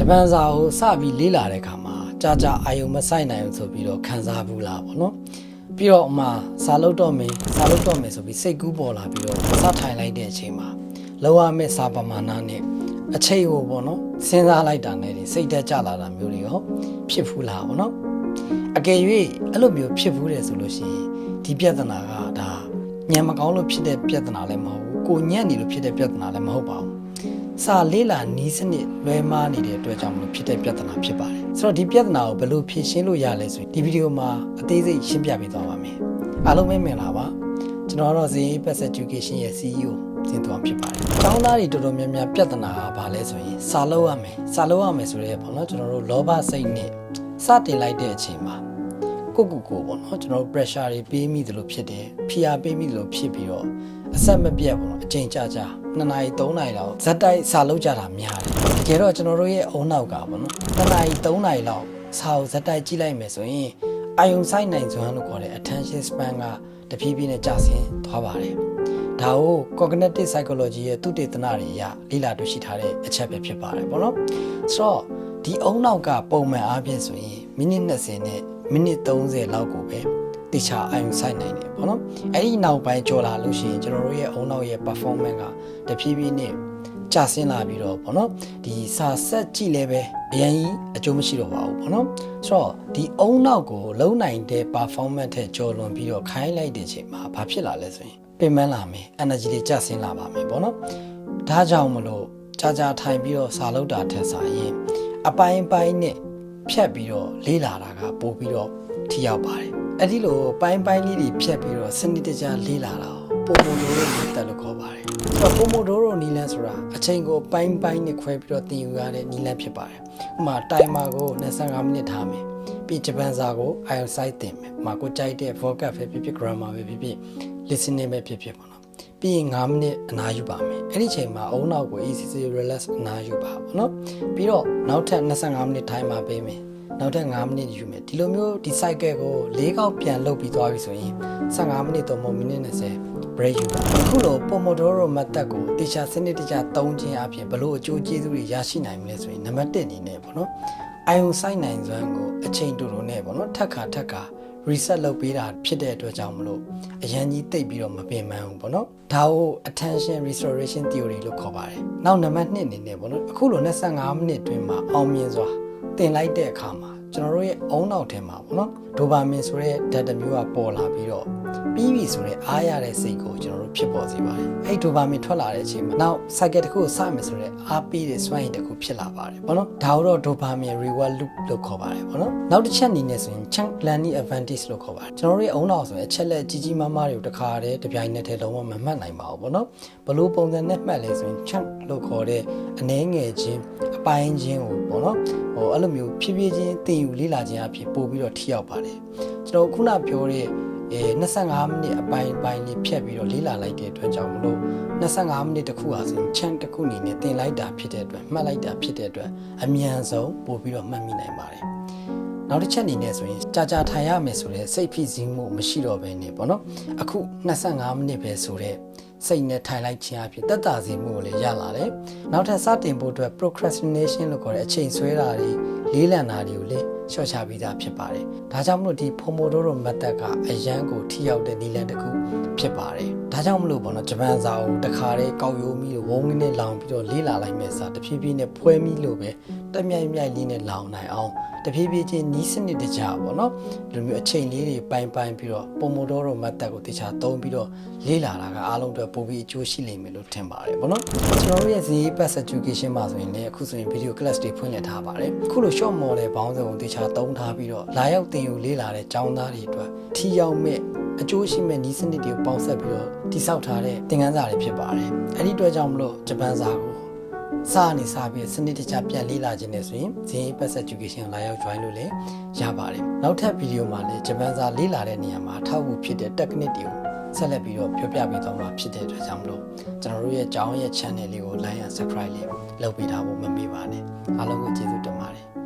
ဂျပန်စာကိုစပြီးလေ့လာတဲ့အခါမှာကြာကြာအာယုံမဆိုင်နိုင်ဘူးဆိုပြီးတော့ခံစားဘူးလားပေါ့နော်ပြီးတော့အမှစာလုပ်တော့မယ်စာလုပ်တော့မယ်ဆိုပြီးစိတ်ကူးပေါ်လာပြီးတော့စထိုင်လိုက်တဲ့အချိန်မှာလောရမဲ့စာပမာဏနဲ့အချိန်ကိုပေါ့နော်စဉ်းစားလိုက်တာနဲ့စိတ်တက်ကြလာတာမျိုးတွေရောဖြစ်ဘူးလားပေါ့နော်အကယ်၍အဲ့လိုမျိုးဖြစ်ဘူးတယ်ဆိုလို့ရှိရင်ဒီပြဿနာကဒါညံမကောင်းလို့ဖြစ်တဲ့ပြဿနာလည်းမဟုတ်ဘူးကိုညံ့နေလို့ဖြစ်တဲ့ပြဿနာလည်းမဟုတ်ပါဘူး စာလေးလာနီးစနစ်လွဲမားနေတဲ့အတွက်ကြောင့်မလို့ဖြစ်တဲ့ပြဿနာဖြစ်ပါတယ်ဆိုတော့ဒီပြဿနာကိုဘယ်လိုဖြေရှင်းလို့ရလဲဆိုရင်ဒီဗီဒီယိုမှာအသေးစိတ်ရှင်းပြပေးသွားပါမယ်အားလုံးပဲမင်္ဂလာပါကျွန်တော်တော့ Zee Pass Education ရဲ့ CEO ဇင်တော်ဖြစ်ပါတယ်ကျောင်းသားတွေတော်တော်များများပြဿနာကဘာလဲဆိုရင်စာလုံးရမယ်စာလုံးရမယ်ဆိုရဲပေါ့နော်ကျွန်တော်တို့လောဘစိတ်နဲ့စတင်လိုက်တဲ့အချိန်မှာ ကိုကိုကိုပေါ့နော်ကျွန်တော်တို့ pressure တွေပေးမိသလိုဖြစ်တယ်ဖိအားပေးမိသလိုဖြစ်ပြီးတော့အဆက်မပြတ်ပေါ့နော်အချိန်ကြာကြာ2နာရီ3နာရီလောက်ဇက်တိုက်စာလုပ်ကြတာများတယ်တကယ်တော့ကျွန်တော်တို့ရဲ့အုံနောက်ကပေါ့နော်2နာရီ3နာရီလောက်စာကိုဇက်တိုက်ကြည့်လိုက်မယ်ဆိုရင်အာယုံဆိုင်နိုင်စွမ်းလို့ခေါ်တဲ့ attention span ကတဖြည်းဖြည်းနဲ့ကျဆင်းသွားပါတယ်ဒါကို cognitive psychology ရဲ့သုတေသနတွေအရလေ့လာတွေ့ရှိထားတဲ့အချက်ပဲဖြစ်ပါတယ်ပေါ့နော်ဆိုတော့ဒီအုံနောက်ကပုံမှန်အားဖြင့်ဆိုရင်မိနစ်20နဲ့ မိနစ်30လောက်ကိုပဲတေချာအယုံဆိုင်နိုင်တယ်ပေါ့နော်အဲ့ဒီနောက်ပိုင်းကြော်လာလို့ရှိရင်ကျွန်တော်တို့ရဲ့အုံနောက်ရဲ့ performance ကတဖြည်းဖြည်းနဲ့ကျဆင်းလာပြီးတော့ပေါ့နော်ဒီစာဆက်ကြည့်လဲပဲအရင်ကြီးအကျိုးမရှိတော့ပါဘူးပေါ့နော်ဆိုတော့ဒီအုံနောက်ကိုလုံနိုင်တဲ့ performance ထက်ကျော်လွန်ပြီးတော့ခိုင်းလိုက်တဲ့အချိန်မှာဘာဖြစ်လာလဲဆိုရင်ပင်ပန်းလာမယ် energy တွေကျဆင်းလာပါမယ်ပေါ့နော်ဒါကြောင့်မလို့ကြာကြာထိုင်ပြီးတော့စာလုပ်တာထက်စာရင်အပိုင်းပိုင်းနဲ့ ဖြတ်ပြီးတော့လေးလာတာကပို့ပြီးတော့ထိရောက်ပါတယ်အဲ့ဒီလိုပိုင်းပိုင်းလေးတွေဖြတ်ပြီးတော့စနစ်တကျလေးလာတာကိုပုံပုံတို့လို့တက်လို့ခေါ်ပါတယ်ဆိုတော့ပုံပုံတို့တို့နီလန်းဆိုတာအချိန်ကိုပိုင်းပိုင်းနဲ့ခွဲပြီးတော့သင်ယူရတဲ့နီလန်းဖြစ်ပါတယ်ဥပမာတိုင်မာကို25မိနစ်ထားမယ်ပြီးဂျပန်စာကို IELTS site သင်မယ်ဥပမာကိုကြိုက်တဲ့ vocab ပဲဖြစ်ဖြစ် grammar ပဲဖြစ်ဖြစ် listening ပဲဖြစ်ဖြစ်ပေါ့နော် ပြီးရင်9မိနစ်အနားယူပါမယ်အဲ့ဒီချိန်မှာအုံနောက်ကို easy relax အနားယူပါပေါ့နော်ပြီးတော့နောက်ထပ်25မိနစ်ထိုင်မှာပေးမယ်နောက်ထပ်9မိနစ်ယူမယ်ဒီလိုမျိုးဒီ cycle ကို၄ခေါက်ပြန်လုပ်ပြီးသွားပြီဆိုရင်15မိနစ်တော့မဟုတ်မိနစ်20 break ယူပါအခုလို Pomodoro method ကိုတေချာစနစ်တကျသုံးခြင်းအပြင်ဘလို့အကျိုးကျေးဇူးတွေရရှိနိုင်မလဲဆိုရင်နံပါတ်1အနေနဲ့ပေါ့နော်အာယုံဆိုင်နိုင်စွမ်းကိုအချိန်တူတူနဲ့ပေါ့နော်ထက်ခါထက်ခါ reset လုပ်ပေးတာဖြစ်တဲ့အတွက်ကြောင့်မလို့အရန်ကြီးတိတ်ပြီးတော့မပင်ပန်းဘူးပေါ့နော်ဒါကို attention restoration theory လို့ခေါ်ပါတယ်နောက်နံပါတ်2အနေနဲ့ပေါ့နော်အခုလို25မိနစ်တွင်းမှာအောင်မြင်စွာသင်လိုက်တဲ့အခါမှာ ကျွန်တော်တို့ရဲ့အုံနောက်ထဲမှာပေါ့နော်ဒိုပါမင်ဆိုတဲ့ data မျိုးကပေါ်လာပြီးတော့ပြီးပြီဆိုတဲ့အားရတဲ့စိတ်ကိုကျွန်တော်တို့ဖြစ်ပေါ်စေပါတယ်အဲ့ဒိုပါမင်ထွက်လာတဲ့အချိန်မှာနောက် cycle တစ်ခုကိုစမယ်ဆိုတဲ့အားပေးတဲ့စွမ်းရည်တစ်ခုဖြစ်လာပါတယ်ပေါ့နော်ဒါတော့ဒိုပါမင် reward loop လို့ခေါ်ပါတယ်ပေါ့နော်နောက်တစ်ချက်အနေနဲ့ဆိုရင် chunk learning advantage လို့ခေါ်ပါတယ်ကျွန်တော်တို့ရဲ့အုံနောက်ဆိုရင်အချက်လက်ကြီးကြီးမားမားတွေကိုတစ်ခါတည်းတစ်ပြိုင်နက်တည်းလုံးဝမမှတ်နိုင်ပါဘူးပေါ့နော်ဘလို့ပုံစံနဲ့မှတ်လဲဆိုရင် chunk လို့ခေါ်တဲ့အနည်းငယ်ချင်း အပိုင်းချင်းကိုပေါ့နော်ဟိုအဲ့လိုမျိုးဖြည်းဖြည်းချင်းသင်ယူလေ့လာခြင်းအဖြစ်ပို့ပြီးတော့ထိရောက်ပါတယ်ကျွန်တော်ခုနပြောတဲ့အဲ25မိနစ်အပိုင်းပိုင်းလေးဖြတ်ပြီးတော့လေ့လာလိုက်တဲ့အတွက်ကြောင့်မလို့25မိနစ်တခုဟာဆိုရင် chunk တစ်ခုအနေနဲ့သင်လိုက်တာဖြစ်တဲ့အတွက်မှတ်လိုက်တာဖြစ်တဲ့အတွက်အမြန်ဆုံးပို့ပြီးတော့မှတ်မိနိုင်ပါတယ်နောက်တစ်ချက်အနေနဲ့ဆိုရင်ကြာကြာထိုင်ရမယ်ဆိုတဲ့စိတ်ဖိစီးမှုမရှိတော့ဘဲနေပေါ့နော်အခု25မိနစ်ပဲဆိုတဲ့ စိတ်နဲ့ထိုင်လိုက်ခြင်းအဖြစ်တက်တာစီမှုကိုလည်းရလာတယ်နောက်ထပ်စတင်ဖို့အတွက် procrastination လို့ခေါ်တဲ့အချိန်ဆွဲတာတွေလေးလံတာတွေကိုလည်းလျှော့ချပြီးသားဖြစ်ပါတယ်ဒါကြောင့်မလို့ဒီ Pomodoro method ကအရန်ကိုထိရောက်တဲ့နည်းလမ်းတစ်ခုဖြစ်ပါတယ် ဒါကြောင့်မလို့ပေါ့နော်ဂျပန်စာကိုတခါတည်းကောက်ရိုးပြီးဝုန်းကင်းနဲ့လောင်ပြီးတော့လေးလာလိုက်မယ်စာတဖြည်းဖြည်းနဲ့ဖွဲမိလို့ပဲတက်မြိုက်မြိုက်လေးနဲ့လောင်နိုင်အောင်တဖြည်းဖြည်းချင်းနီးစနစ်တကျပေါ့နော်ဒီလိုမျိုးအချိန်လေးတွေပိုင်းပိုင်းပြီးတော့ Pomodoro method ကိုတခြားသုံးပြီးတော့လေးလာတာကအားလုံးအတွက်ပိုပြီးအကျိုးရှိလိမ့်မယ်လို့ထင်ပါတယ်ပေါ့နော်ကျွန်တော်တို့ရဲ့ Zee Pass Education မှာဆိုရင်လည်းအခုဆိုရင် video class တွေဖွင့်လှစ်ထားပါတယ်အခုလို short model ဘောင်းစုံကိုတခြားသုံးထားပြီးတော့လာရောက်သင်ယူလေးလာတဲ့ကျောင်းသားတွေအတွက်ထီရောက်မဲ့ အကျိုးရှိမဲ့ဤစနစ်တွေကိုပေါင်းစပ်ပြီးတော့တိစောက်ထားတဲ့သင်ခန်းစာတွေဖြစ်ပါတယ်အဲ့ဒီအတွက်ကြောင့်မလို့ဂျပန်စာကိုစာနေစာပြီးစနစ်တကျပြန်လေ့လာခြင်းနဲ့ဆိုရင် Zee Pass Education လာရောက် join လို့လည်းရပါတယ်နောက်ထပ်ဗီဒီယိုမှာလည်းဂျပန်စာလေ့လာတဲ့နေရာမှာအထောက်အကူဖြစ်တဲ့ technique တွေကိုဆက်လက်ပြီးတော့ပြောပြပေးသွားမှာဖြစ်တဲ့အတွက်ကြောင့်မလို့ကျွန်တော်တို့ရဲ့ကျောင်းရဲ့ channel လေးကို like and subscribe လေးလုပ်ပေးထားဖို့မမေ့ပါနဲ့အားလုံးကိုကျေးဇူးတင်ပါတယ်